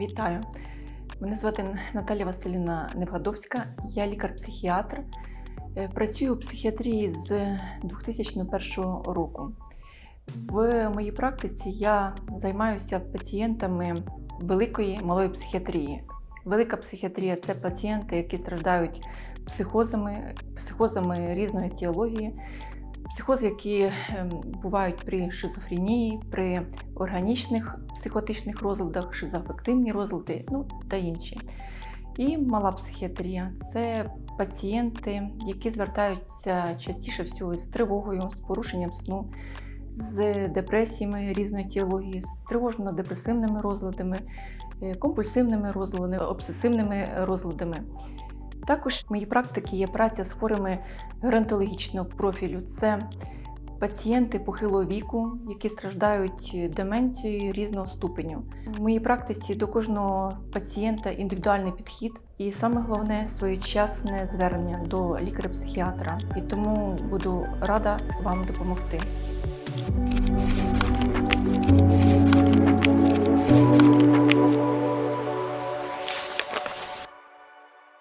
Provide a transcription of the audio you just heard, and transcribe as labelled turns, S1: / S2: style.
S1: Вітаю! Мене звати Наталія Василівна Невгадовська, я лікар-психіатр. Е, Працюю у психіатрії з 2001 року. В моїй практиці я займаюся пацієнтами великої малої психіатрії. Велика психіатрія це пацієнти, які страждають психозами, психозами різної етіології, психози, які ем, бувають при шизофренії, при органічних психотичних розладах, шизоафективні розлади, ну та інші. І мала психіатрія це пацієнти, які звертаються частіше всього з тривогою, з порушенням сну, з депресіями різної етіології, з тривожно-депресивними розладами, е, компульсивними розладами, обсесивними розладами. Також в моїй практиці є праця з хворими геронтологічного профілю. Це пацієнти похилого віку, які страждають деменцією різного ступеню. В моїй практиці до кожного пацієнта індивідуальний підхід, і саме головне своєчасне звернення до лікаря-психіатра. І тому буду рада вам допомогти.